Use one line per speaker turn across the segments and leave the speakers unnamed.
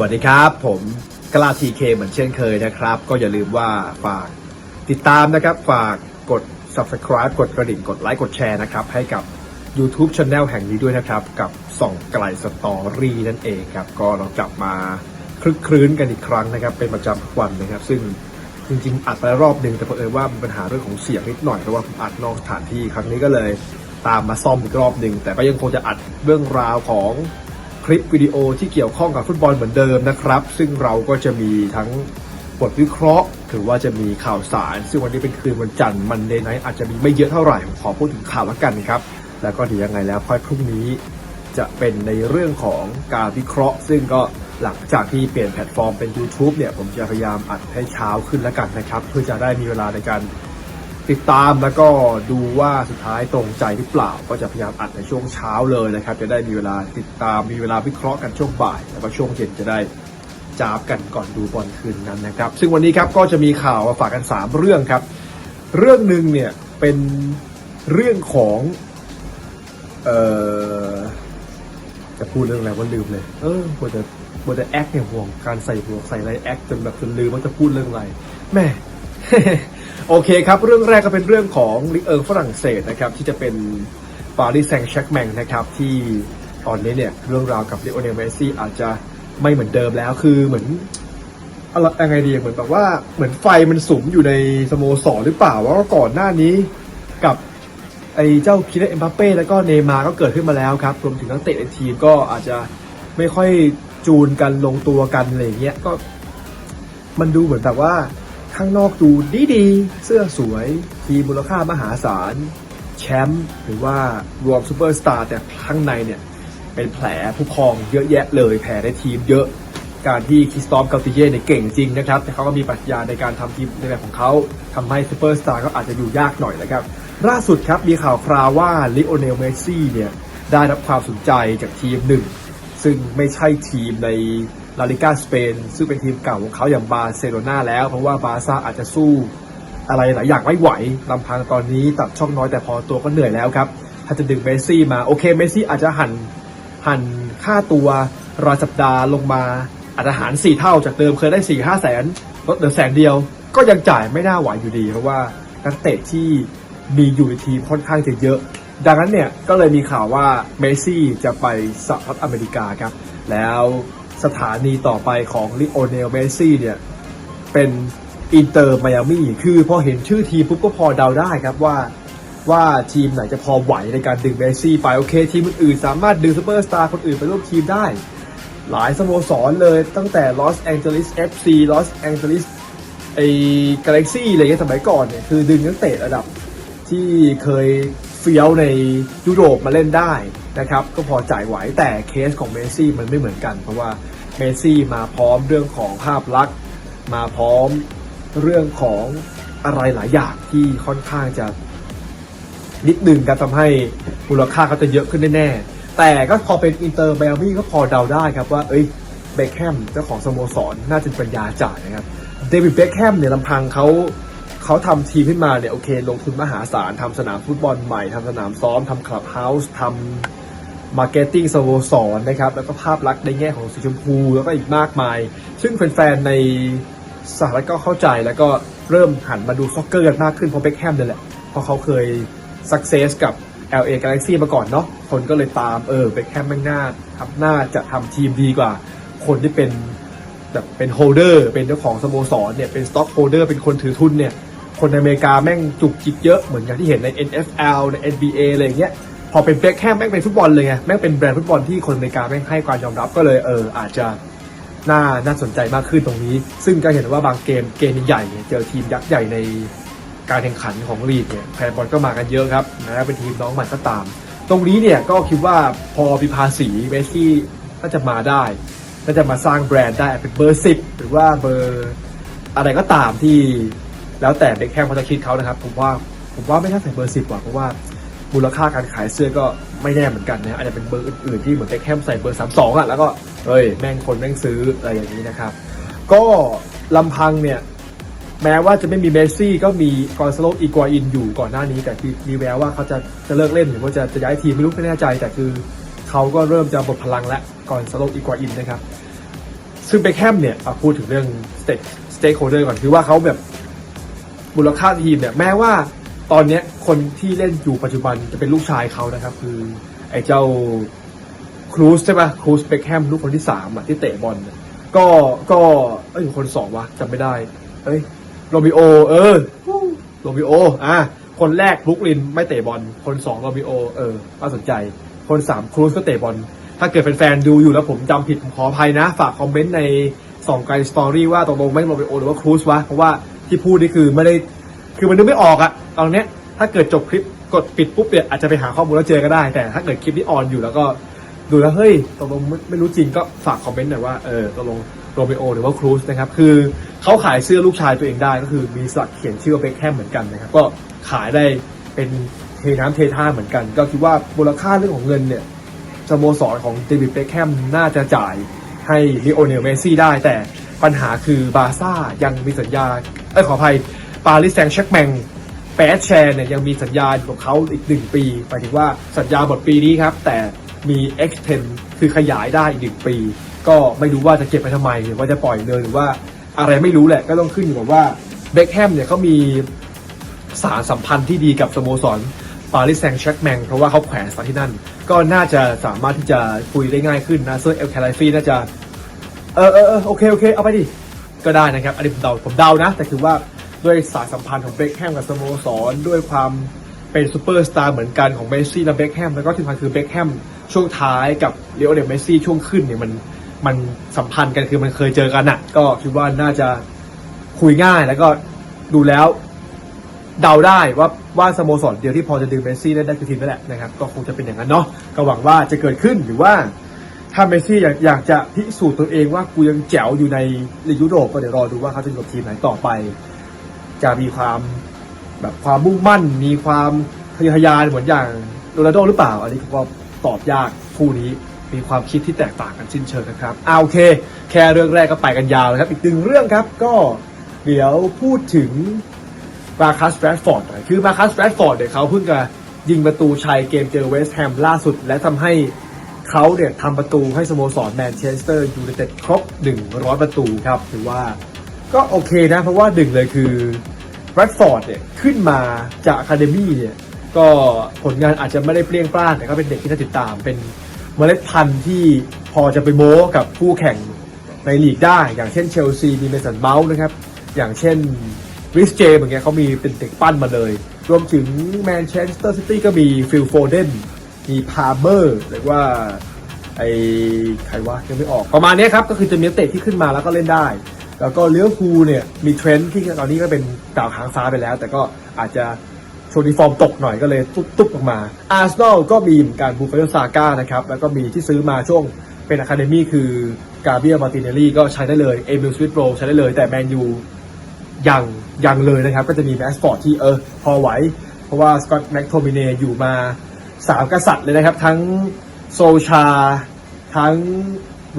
วัสดีครับ ผมกล้าทีเคเหมือนเช่นเคยนะครับ ก็อย่าลืมว่าฝากติดตามนะครับ ฝากกด subscribe กดกระดิ่งกดไลค์กดแชร์นะครับ ให้กับ YouTube Channel แห่งนี้ด้วยนะครับ กับส่องไกลสตอรี่นั่นเองครับ ก็เรากลับมาคลึกครื้นกันอีกครั้งนะครับ เป็นประจำทุกวันนะครับ ซึ่งจริงๆ อัดไปรอบหนึ่งแต่เผอิญว่ามีปัญหาเรื่องของเสียงนิดหน่อยเพราะว่าผมอัดนอกสถานที่ครั้งนี้ก็เลย ตามมาซ่อมอีกรอบหนึ่งแต่ก็ยังคงจะอัดเรื่องราวของ คลิปวิดีโอที่เกี่ยวข้องกับฟุตบอลเหมือนเดิมนะครับ ซึ่งเราก็จะมีทั้งบทวิเคราะห์หรือว่าจะมีข่าวสาร ซึ่งวันนี้เป็นคืนวันจันทร์มันเดย์ไนท์อาจจะมีไม่เยอะเท่าไหร่ผมขอพูดถึงข่าวละกันครับ แล้วก็เดี๋ยวยังไงแล้วค่อยพรุ่งนี้จะเป็นในเรื่องของการวิเคราะห์ ซึ่งก็หลังจากที่เปลี่ยนแพลตฟอร์มเป็น YouTube เนี่ยผมจะพยายามอัดให้เช้าขึ้นแล้วกันนะครับ เพื่อจะได้มีเวลาในการ ติดตามแล้วก็ดูว่าสุดท้ายตรงใจหรือเปล่า ก็จะพยายามอัดในช่วงเช้าเลยนะครับ จะได้มีเวลาติดตามมีเวลาวิเคราะห์กันช่วงบ่าย แล้วก็ช่วงเย็นจะได้จาบกันก่อนดูบอลคืนนั้นนะครับ ซึ่งวันนี้ครับก็จะมีข่าวมาฝากกัน 3 เรื่องครับ เรื่องหนึ่งเนี่ยเป็นเรื่องของเอ่อจะพูดเรื่องอะไรว่าลืมเลย เออควรจะควรจะแอคเนี่ยห่วงการใส่หัวใส่อะไรแอคจนแบบจนลืมว่าจะพูดเรื่องอะไรแม่ โอเคครับ เรื่องแรกก็เป็นเรื่องของลิเอิงฝรั่งเศสนะครับที่จะเป็นปารีสแซงต์แชร์กแมงนะครับที่ตอนนี้เนี่ยเรื่องราวกับเลโอเนลเมสซี่อาจจะไม่เหมือนเดิมแล้วคือเหมือนอะไรยังไงดีเหมือนแบบว่าเหมือนไฟมันสุมอยู่ในสโมสรหรือเปล่าว่าก่อนหน้านี้กับไอ้เจ้าคิเลเอ็มบัปเป้แล้วก็เนย์มาร์ก็เกิดขึ้นมาแล้วครับรวมถึงนักเตะในทีมก็อาจจะไม่ค่อยจูนกันลงตัวกันอะไรอย่างเงี้ยก็มันดูเหมือนแบบว่า ข้างนอกดูดีดีๆเสื้อสวย ทีมมูลค่ามหาศาล แชมป์หรือว่ารวมซูเปอร์สตาร์แต่ข้างในเนี่ยเป็นแผลผู้พองเยอะแยะเลยแผลในทีมเยอะ การที่คริสตอฟเกาติเย่เนี่ยเก่งจริงนะครับ แต่เขาก็มีปรัชญาในการทำทีมในแบบของเขาทำให้ซูเปอร์สตาร์ก็อาจจะอยู่ยากหน่อยนะครับ ล่าสุดครับมีข่าวคราวว่าลิโอเนลเมสซี่เนี่ยได้รับความสนใจจากทีมหนึ่งซึ่งไม่ใช่ทีมใน ลาลิก้าสเปนซึ่งเป็นทีมเก่าของเขาอย่างบาร์เซโลนาแล้ว เพราะว่าบาร์ซ่าอาจจะสู้อะไรหลายอย่างไม่ไหวลำพังตอนนี้ตัดช่องน้อยแต่พอตัวก็เหนื่อยแล้วครับ ถ้าจะดึงเมสซี่มาโอเคเมสซี่อาจจะหันหันค่าตัวรายสัปดาห์ลงมาอาจจะหารสี่เท่าจากเดิมเคยได้สี่ห้าแสนลดเหลือแสนเดียว ก็ยังจ่ายไม่น่าไหวอยู่ดี เพราะว่านักเตะที่มีอยู่ในทีมค่อนข้างจะเยอะ ดังนั้นเนี่ยก็เลยมีข่าวว่าเมสซี่จะไปสหรัฐอเมริกาครับแล้ว สถานีต่อไปของลิโอเนลเมสซี่เนี่ย เป็นอินเตอร์ไมอามี่คือพอเห็นชื่อทีมปุ๊บก็พอเดาได้ครับว่าว่าทีมไหนจะพอไหวในการดึงเมสซี่ไป โอเค ทีมอื่นๆสามารถดึงซูเปอร์สตาร์คนอื่นไปร่วมทีมได้ หลายสโมสรเลยตั้งแต่ลอสแองเจลิส FC ลอสแองเจลิสไอ้กาแล็กซี่อะไรเงี้ยสมัยก่อนเนี่ย คือดึงนักเตะระดับที่เคย เฟี้ยวในยุโรปมาเล่นได้นะครับ ก็พอจ่ายไหวแต่เคสของเมสซี่มันไม่เหมือนกัน เพราะว่าเมสซี่มาพร้อมเรื่องของภาพลักษณ์ มาพร้อมเรื่องของอะไรหลายอย่างที่ค่อนข้างจะนิดหนึ่งครับทำให้มูลค่าเขาจะเยอะขึ้นแน่ๆแต่ก็พอเป็นอินเตอร์ไมอามี่ก็พอเดาได้ครับว่า เอ้ยเบคแฮมเจ้าของสโมสรน่าจะเป็นปัญญาจ่ายนะครับเดวิดเบคแฮมเนี่ยลำพังเขา เขาทำทีมขึ้นมาเนี่ยโอเค ลงทุนมหาศาลทำสนามฟุตบอลใหม่ทำสนามซ้อมทำคลับเฮาส์ทำมาร์เก็ตติ้งสโมสรนะครับ แล้วก็ภาพลักษณ์ในแง่ของสีชมพู แล้วก็อีกมากมาย ซึ่งแฟนๆในสหรัฐก็เข้าใจแล้วก็เริ่มหันมาดูซ็อกเกอร์กันมากขึ้นเพราะเบคแฮมนี่แหละเพราะเขาเคย success กับ LA Galaxy มาก่อนเนาะคนก็เลยตามเออเบคแฮมแม่งน่าทำน่าจะทำทีมดีกว่า คนที่เป็นแบบเป็นโฮเดอร์เป็นเจ้าของสโมสรเนี่ยเป็นสต็อกโฮเดอร์เป็นคนถือทุนเนี่ย คนในอเมริกาแม่งจุกจิกเยอะเหมือนอย่างที่เห็นใน NFL ใน NBA อะไรอย่างเงี้ยพอเป็นเบคแฮมแม่งเป็นฟุตบอลเลยไงแม่งเป็นแบรนด์ฟุตบอลที่คนอเมริกาแม่งให้ความยอมรับก็เลยเอออาจจะน่าน่าสนใจมากขึ้นตรงนี้ ซึ่งก็เห็นว่าบางเกมเกมใหญ่เจอทีมยักษ์ใหญ่ในการแข่งขันของลีกเนี่ยแฟนบอลก็มากันเยอะครับแม้เป็นทีมน้องใหม่ก็ตาม ตรงนี้เนี่ยก็คิดว่าพอมีภาษีเมสซี่ก็จะมาได้ก็จะมาสร้างแบรนด์ได้เป็นเบอร์สิบหรือว่าเบอร์อะไรก็ตามที่ แล้วแต่เบคแฮมเขาจะคิดเขานะครับ ผมว่าผมว่าไม่น่าใส่เบอร์สิบกว่าเพราะว่ามูลค่าการขายเสื้อก็ไม่แน่เหมือนกันนะอาจจะเป็นเบอร์อื่นๆที่เหมือนเบคแฮมใส่เบอร์สามสองอะแล้วก็เฮ้ยแม่งคนแม่งซื้ออะไรอย่างนี้นะครับ ก็ลำพังเนี่ยแม้ว่าจะไม่มีเมสซี่ก็มีกอนซาโลอีกัวอินอยู่ก่อนหน้านี้ แต่ที่มีแววว่าเขาจะจะเลิกเล่นหรือว่าจะจะย้ายทีมไม่รู้ไม่แน่ใจ แต่คือเขาก็เริ่มจะหมดพลังแล้วกอนซาโลอีกัวอินนะครับ ซึ่งเบคแฮมเนี่ยพูดถึงเรื่องสเต็กสเต็กโฮเดอร์ก่อนคือว่าเขาแบบ มูลค่าทีมเนี่ยแม้ว่าตอนเนี้ยคนที่เล่นอยู่ปัจจุบันจะเป็นลูกชายเขานะครับ คือไอ้เจ้าครูสใช่ปะครูสเบคแฮมลูกคนที่สามอะที่เตะบอลก็ก็เอ้ยคนสองวะจำไม่ได้ เอ้ยโรบิโอ เออโรบิโออะคนแรกบุกลินไม่เตะบอล คนสองโรบิโอ เออน่าสนใจ คนสามครูสก็เตะบอล ถ้าเกิดแฟนๆดูอยู่แล้วผมจำผิดผมขออภัยนะ ฝากคอมเมนต์ในสองไกลสตอรี่ว่าตกลงไม่โรบิโอหรือว่าครูสวะเพราะว่า ที่พูดนี่คือไม่ได้คือมันนึกไม่ออกอะตอนเนี้ยถ้าเกิดจบคลิปกดปิดปุ๊บเนี่ยอาจจะไปหาข้อมูลแล้วเจอก็ได้ แต่ถ้าเกิดคลิปที่ออนอยู่แล้วก็ดูแล้วเฮ้ยตกลงไม่รู้จริงก็ฝากคอมเมนต์หน่อยว่าเออตกลงโรเมโอหรือว่าครูซนะครับคือเขาขายเสื้อลูกชายตัวเองได้ก็คือมีสลักเขียนชื่อเบคแฮมเหมือนกันนะครับก็ขายได้เป็นเทน้ำเทท่าเหมือนกัน ก็คิดว่ามูลค่าเรื่องของเงินเนี่ยสโมสรของเดวิดเบคแฮมน่าจะจ่ายให้ลิโอเนลเมซี่ได้ แต่ปัญหาคือบาร์ซ่ายังมีสัญญา เอ้ยขออภัยปาริสแซงต์แชร์กแมงแปดแชร์เนี่ยยังมีสัญญาอยู่กับเขาอีกหนึ่งปีหมายถึงว่าสัญญาหมดปีนี้ครับ แต่มี extend คือขยายได้อีกหนึ่งปี ก็ไม่รู้ว่าจะเก็บไปทำไมหรือว่าจะปล่อยเลยหรือว่าอะไรไม่รู้แหละก็ต้องขึ้นอยู่กับว่าเบคแฮมเนี่ยเขามีสารสัมพันธ์ที่ดีกับสโมสรปารีสแซงต์แชร์กแมงเพราะว่าเขาแขวนสานที่นั่น ก็น่าจะสามารถที่จะคุยได้ง่ายขึ้นนะเซอร์เอลแคลไฟน่าจะ เออเออเออโอเค โอเค เอาไปดิ ก็ได้นะครับ อันนี้ผมเดาผมเดานะ แต่คือว่าด้วยสายสัมพันธ์ของเบคแฮมกับสโมสรด้วยความเป็นซูเปอร์สตาร์เหมือนกันของเมสซี่และเบคแฮมแล้วก็ที่สำคัญคือเบคแฮมช่วงท้ายกับเลโอเดลเมสซี่ช่วงขึ้นเนี่ยมันมันสัมพันธ์กันคือมันเคยเจอกันอะก็คิดว่าน่าจะคุยง่ายแล้วก็ดูแล้วเดาได้ว่าว่าสโมสรเดียวที่พอจะดึงเมสซี่ได้ได้คือทีมนั่นแหละนะครับ ก็คงจะเป็นอย่างนั้นเนาะก็หวังว่าจะเกิดขึ้นหรือว่า ถ้าเมสซี่อยากอยากจะพิสูจน์ตัวเองว่ากูยังแจ๋วอยู่ในลีกยุโรปก็เดี๋ยวรอดูว่าเขาจะอยู่กับทีมไหนต่อไป จะมีความแบบความมุ่งมั่น มีความทะเยอทะยานเหมือนอย่างโรนัลโดหรือเปล่า อันนี้ก็ตอบยากคู่นี้มีความคิดที่แตกต่างกันสิ้นเชิงนะครับอ่าโอเค แค่เรื่องแรกก็ไปกันยาวแล้วครับ อีกหนึ่งเรื่องครับก็เดี๋ยวพูดถึงมาคัสแรดฟอร์ดคือมาคัสแรดฟอร์ดเนี่ยเขาเพิ่งจะยิงประตูชัยเกมเจอเวสต์แฮมล่าสุด และทำให้ เขาเนี่ยทำประตูให้สโมสรแมนเชสเตอร์ยูไนเต็ดครบ 100 ประตูครับถือว่าก็โอเคนะ เพราะว่าหนึ่งเลยคือแรดฟอร์ดเนี่ยขึ้นมาจากอะคาเดมี่เนี่ยก็ผลงานอาจจะไม่ได้เปรี้ยงปร้านแต่ก็เป็นเด็กที่น่าติดตามเป็นเมล็ดพันธุ์ที่พอจะไปโม้กับคู่แข่งในลีกได้ อย่างเช่นเชลซีมีเมสันเมาส์นะครับ อย่างเช่นริสเจมอย่างเงี้ยเขามีเป็นเด็กปั้นมาเลย รวมถึงแมนเชสเตอร์ซิตี้ก็มีฟิลโฟเดน มีพาเมอร์หรือว่าไอใครวะยังไม่ออกประมาณนี้ครับ ก็คือจะมีเตะที่ขึ้นมาแล้วก็เล่นได้ แล้วก็เลี้ยวภูลเนี่ยมีเทรนด์ที่ตอนนี้ก็เป็นดาวหางฟ้าไปแล้ว แต่ก็อาจจะโชวงนี้ฟอร์มตกหน่อยก็เลยตุ๊บตุ๊บออกมาอาร์เซนอลก็มีเหมือนกันบูฟาโยซาก้านะครับแล้วก็มีที่ซื้อมาช่วงเป็นอะคาเดมี่คือกาเบียมาติเนลลี่ก็ใช้ได้เลยเอมิลสวิตโรใช้ได้เลยแต่แมนยูยังยังเลยนะครับ ก็จะมีแมสฟอร์ดที่เออพอไหว เพราะว่าสกอตแม็กโทมิเนอยู่มา สามกษัตริย์เลยนะครับ ทั้งโซชา ทั้ง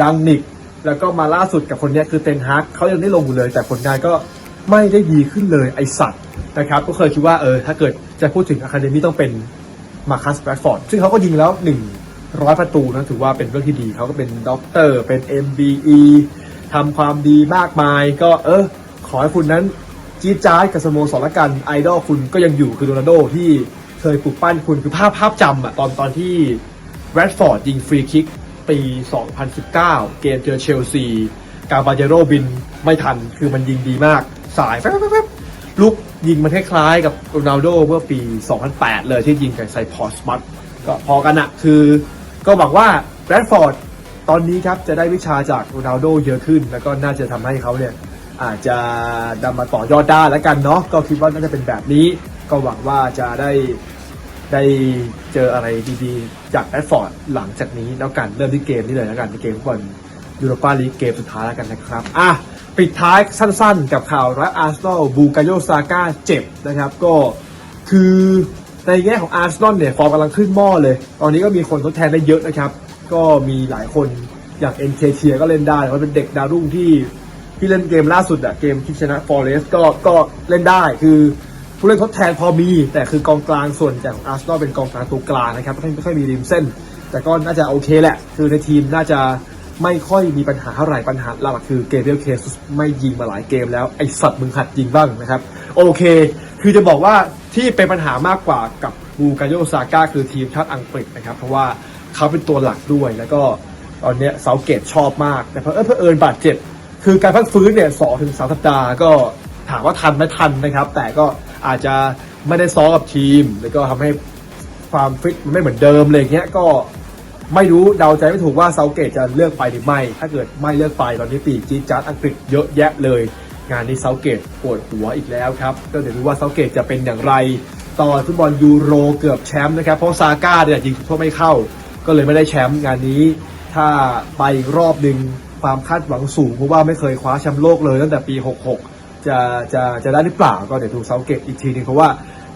รังนิก แล้วก็มาล่าสุดกับคนนี้คือเตนฮากเขายังได้ลงอยู่เลย แต่ผลงานก็ไม่ได้ดีขึ้นเลยไอสัตว์นะครับ ก็เคยคิดว่าเออถ้าเกิดจะพูดถึงอะคาเดมี่ต้องเป็นมาคัสแบรดฟอร์ดซึ่งเขาก็ยิงแล้วหนึ่งร้อยประตูนะถือว่าเป็นเรื่องที่ดีเขาก็เป็นด็อกเตอร์เป็น MBE ทำความดีมากมาย ก็เออขอให้คุณนั้นจี๊ดจ้าดกับสโมสรละกันไอดอลคุณก็ยังอยู่คือโรนัลโดที่ เคยปลุกปั้นคุณคือภาพภาพจำอะตอนตอนที่แรดฟอร์ดยิงฟรีคิกปี 2019 เกมเจอเชลซี กาบาเยโรบินไม่ทันคือมันยิงดีมาก สายแป๊บๆๆลุกยิงมันคล้ายๆกับโรนัลโดเมื่อปี 2008 เลยที่ยิงกับไซพอร์สมัตก็พอกันอะคือก็หวังว่าแรดฟอร์ดตอนนี้ครับจะได้วิชาจากโรนัลโดเยอะขึ้น แล้วก็น่าจะทำให้เขาเนี่ยอาจจะนำมาต่อยอดได้แล้วกันเนาะก็คิดว่าน่าจะเป็นแบบนี้ ก็หวังว่าจะได้ได้เจออะไรดีๆ จากแอดฟอร์ดหลังจากนี้แล้วกันเริ่มที่เกมนี้เลยแล้วกันในเกมฟุตบอลยูโรปาลีกเกมสุดท้ายแล้วกันนะครับอะปิดท้ายสั้นๆ กับข่าวรักอาร์เซนอลบูกาโยซาก้าเจ็บนะครับก็คือในแง่ของอาร์เซนอลเนี่ยฟอร์มกำลังขึ้นหม้อเลย ตอนนี้ก็มีคนทดแทนได้เยอะนะครับ ก็มีหลายคนอย่างเอ็นเคเชียก็เล่นได้เพราะเป็นเด็กดาวรุ่งที่ที่เล่นเกมล่าสุดอะเกมที่ชนะฟอร์เรสก็ก็เล่นได้คือ ผู้เล่นทดแทนพอมี แต่คือกองกลางส่วนใหญ่ของอาร์เซนอลเป็นกองกลางตัวกลางนะครับไม่ค่อยมีริมเส้น แต่ก็น่าจะโอเคแหละ คือในทีมน่าจะไม่ค่อยมีปัญหาเท่าไหร่ปัญหาหลักคือเกเบรียลเคสไม่ยิงมาหลายเกมแล้ว ไอสัตว์มึงหัดยิงบ้างนะครับ โอเค คือจะบอกว่าที่เป็นปัญหามากกว่ากับบูกาโยซาก้าคือทีมชาติอังกฤษนะครับ เพราะว่าเขาเป็นตัวหลักด้วยแล้วก็ตอนนี้เซาเกตชอบมาก แต่เพอเออเพอเอิญบาดเจ็บ คือการพักฟื้นเนี่ยสองถึงสามสัปดาห์ก็ถามว่าทันไหมทันนะครับ แต่ก็ อาจจะไม่ได้ซ้อมกับทีม แล้วก็ทำให้ความฟิตมันไม่เหมือนเดิมเลยเงี้ยก็ไม่รู้เดาใจไม่ถูกว่าเซาเกตจะเลือกไปหรือไม่ ถ้าเกิดไม่เลือกไปตอนนี้ปีจีจาร์ดอังกฤษเยอะแยะเลย งานนี้เซาเกตปวดหัวอีกแล้วครับ ก็เดี๋ยวดูว่าเซาเกตจะเป็นอย่างไร ต่อฟุตบอลยูโรเกือบแชมป์นะครับ เพราะซาก้าเนี่ยยิงจุดโทษไม่เข้า ก็เลยไม่ได้แชมป์งานนี้ ถ้าไปอีกรอบหนึ่งความคาดหวังสูงเพราะว่าไม่เคยคว้าแชมป์โลกเลยตั้งแต่ปี 66 จะจะจะได้หรือเปล่าก็เดี๋ยวดูเซาเกตอีกทีนึงเพราะว่า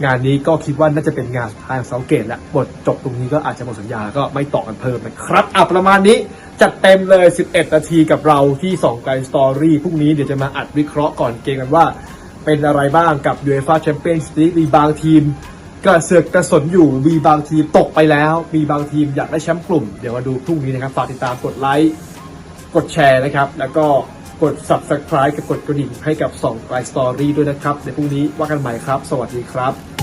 งานนี้ก็คิดว่าน่าจะเป็นงานสุดท้ายของเซาเกตและบทจบตรงนี้ก็อาจจะหมดสัญญาก็ไม่ต่อกันเพิ่มนะครับอะประมาณนี้จัดเต็มเลย 11 นาทีกับเราที่2ไกลสตอรี่พรุ่งนี้เดี๋ยวจะมาอัดวิเคราะห์ก่อนเกมกันว่า เป็นอะไรบ้างกับ UEFA Champions League มีบางทีมกระเสือกกระสนอยู่มีบางทีมตกไปแล้ว มีบางทีมอยากได้แชมป์กลุ่ม เดี๋ยวมาดูพรุ่งนี้นะครับฝากติดตามกดไลค์กดแชร์นะครับ แล้วก็ กด subscribe กับกดกระดิ่งให้กับ2ไลน์สตอรี่ด้วยนะครับ ในพรุ่งนี้ว่ากันใหม่ครับ สวัสดีครับ